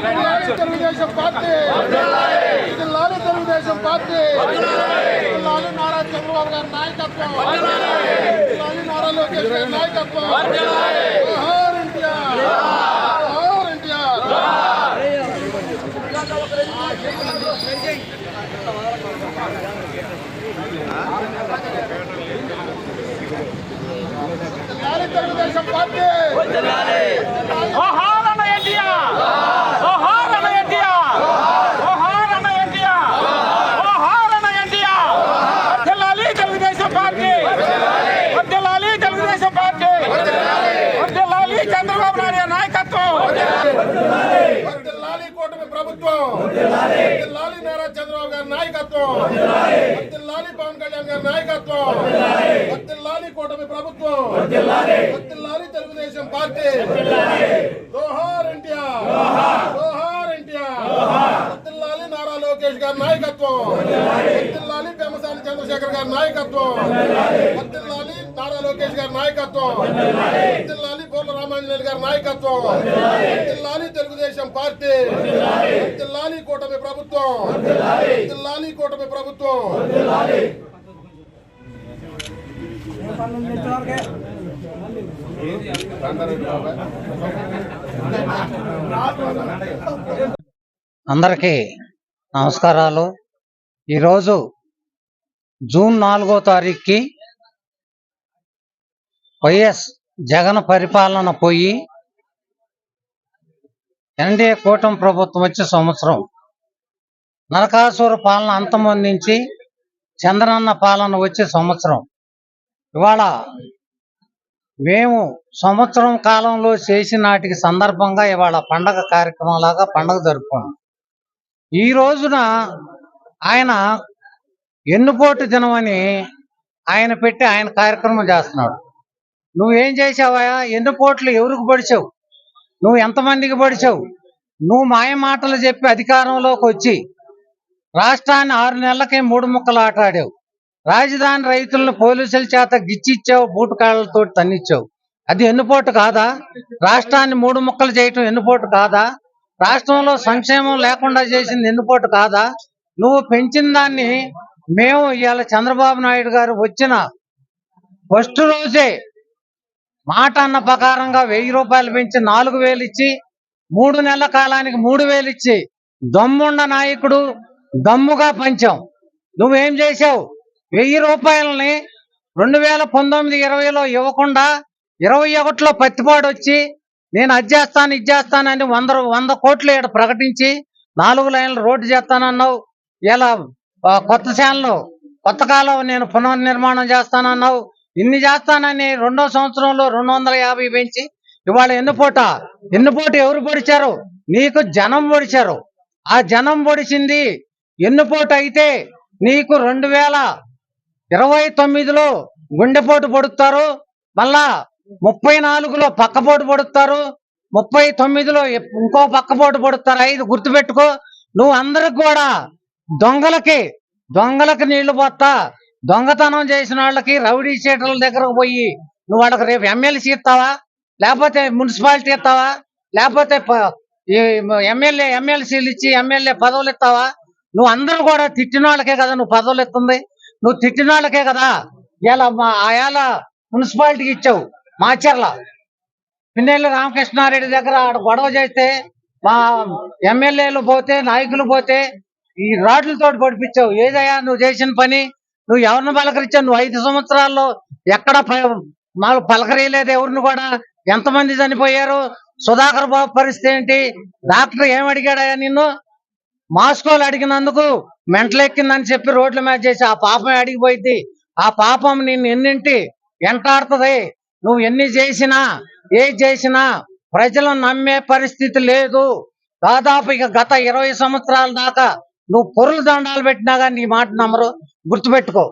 Telugu Desam party. జిల్లాని Telugu Desam party. జిల్లాని నారా చంద్రబాబు గారి నాయకత్వం. జిల్లాని నారా లోకేష్ గారి నాయకత్వం. తెలుగుదేశం పార్టీ చంద్రబాబు నాయుడు నాయకత్వం. వర్ధిల్లాలి కూటమి ప్రభుత్వం. వర్ధిల్లాలి నారా చంద్రబాబు గారి నాయకత్వం. వర్ధిల్లాలి పవన్ కళ్యాణ్ గారి నాయకత్వం. వర్ధిల్లాలి కూటమి ప్రభుత్వం. వర్ధిల్లాలి తెలుగుదేశం పార్టీ. జోహార్ ఎన్టీఆర్. జోహార్ ఎన్టీఆర్. వర్ధిల్లాలి నారా లోకేష్ గారి నాయకత్వం. వర్ధిల్లాలి పెమసాని చంద్రశేఖర్ గారి నాయకత్వం. వర్ధిల్లాలి నారా లోకేష్ గారి నాయకత్వం. కోట్ల రామాంజనేయులు గారి నాయకత్వం. వర్ధిల్లాలి తెలుగుదేశం పార్టీ. వర్ధిల్లాలి కూటమి ప్రభుత్వం. వర్ధిల్లాలి కూటమి ప్రభుత్వం. అందరికీ నమస్కారాలు. ఈరోజు జూన్ నాలుగో తారీఖుకి వైఎస్ జగన్ పరిపాలన పోయి ఎన్డీఏ కూటమి ప్రభుత్వం వచ్చే సంవత్సరం నరకాసుర పాలన అంతమొందించి చంద్రన్న పాలన వచ్చే సంవత్సరం. ఇవాళ మేము సంవత్సరం కాలంలో చేసిన నాటికి సందర్భంగా ఇవాళ పండగ కార్యక్రమంలాగా పండగ జరుపుకున్నాం. ఈ రోజున ఆయన ఎన్నుపోటు దినమని ఆయన పెట్టి ఆయన కార్యక్రమం చేస్తున్నాడు. నువ్వేం చేసావా ఎన్నుపోట్లు ఎవరికి పడిచావు? నువ్వు ఎంతమందికి పడిచావు? నువ్వు మాయ మాటలు చెప్పి అధికారంలోకి వచ్చి రాష్ట్రాన్ని ఆరు నెలలకే మూడు ముక్కలు ఆటాడావు. రాజధాని రైతులను పోలీసుల చేత గిచ్చిచ్చావు బూటకాళ్ళతో తన్నిచ్చావు. అది ఎన్నుపోటు కాదా? రాష్ట్రాన్ని మూడు ముక్కలు చేయటం ఎన్నుపోటు కాదా? రాష్ట్రంలో సంక్షేమం లేకుండా చేసింది ఎన్నుపోటు కాదా? నువ్వు పెంచిన దాన్ని మేము ఇవాళ చంద్రబాబు నాయుడు గారు వచ్చిన ఫస్ట్ రోజే మాట అన్న ప్రకారంగా వెయ్యి రూపాయలు పెంచి నాలుగు వేలు ఇచ్చి మూడు నెలల కాలానికి మూడు వేలు ఇచ్చి దమ్ముండ నాయకుడు దమ్ముగా పంచాం నువ్వేం చేసావు వెయ్యి రూపాయలని రెండు వేల పంతొమ్మిది ఇరవైలో ఇవ్వకుండా ఇరవై ఒకటిలో పత్తిపాడు వచ్చి నేను అది చేస్తాను ఇది చేస్తానని వంద వంద కోట్లు ఇక్కడ ప్రకటించి నాలుగు లైన్లు రోడ్డు చేస్తానన్నావు. ఇలా కొత్త శాలను కొత్త కాలం నేను పునర్నిర్మాణం చేస్తానన్నావు. ఇన్ని చేస్తానని రెండో సంవత్సరంలో రెండు వందల యాభై పెంచి ఇవాళ ఎన్నుపోట ఎన్నుపోట ఎవరు పొడిచారు? నీకు జనం పొడిచారు. ఆ జనం పొడిచింది ఎన్నుపోటు అయితే నీకు రెండు వేల ఇరవై తొమ్మిదిలో గుండెపోటు పొడుస్తారు మళ్ళా ముప్పై నాలుగులో పక్కపోటు పొడుస్తారు ముప్పై తొమ్మిదిలో ఇంకో పక్కపోటు పొడుస్తారు ఐదు గుర్తుపెట్టుకో. నువ్వు అందరికి కూడా దొంగలకి దొంగలకి నీళ్ళు పోతా దొంగతనం చేసిన వాళ్ళకి రౌడీ షీటర్ల దగ్గరకు పోయి నువ్వు వాళ్ళకి రేపు ఎమ్మెల్సీ ఇస్తావా? లేకపోతే మున్సిపాలిటీ ఇస్తావా? లేకపోతే ఎమ్మెల్యే ఎమ్మెల్సీలు ఇచ్చి ఎమ్మెల్యే పదవులు ఇస్తావా? నువ్వు అందరూ కూడా తిట్టిన వాళ్ళకే కదా నువ్వు పదవులు ఇస్తుంది. నువ్వు తిట్టిన వాళ్ళకే కదా ఇలా మా ఆయాల మున్సిపాలిటీకి ఇచ్చావు మాచర్ల. పిన్నెల్లి రామకృష్ణారెడ్డి దగ్గర ఆడ గొడవ చేస్తే మా ఎమ్మెల్యేలు పోతే నాయకులు పోతే ఈ రాడ్లతో పడిపించావు. ఏదయ్యా నువ్వు చేసిన పని? నువ్వు ఎవరిని పలకరించావు? నువ్వు ఐదు సంవత్సరాల్లో ఎక్కడ మాకు పలకరియలేదు ఎవరిని కూడా? ఎంతమంది చనిపోయారు? సుధాకర్ బాబు పరిస్థితి ఏంటి? డాక్టర్ ఏం నిన్ను? మాస్కోలు అడిగినందుకు మెంటలెక్కిందని చెప్పి రోడ్ల మీద చేసి ఆ పాపం అడిగిపోయింది. ఆ పాపం నిన్ను ఎన్నింటి? ఎంటాడుతుంది. నువ్వు ఎన్ని చేసినా ఏ చేసినా ప్రజలు నమ్మే పరిస్థితి లేదు. దాదాపు ఇక గత ఇరవై సంవత్సరాల దాకా నువ్వు పొరుల దండాలు పెట్టినా కానీ నీ మాట నమ్మరు. గుర్తుపెట్టుకో.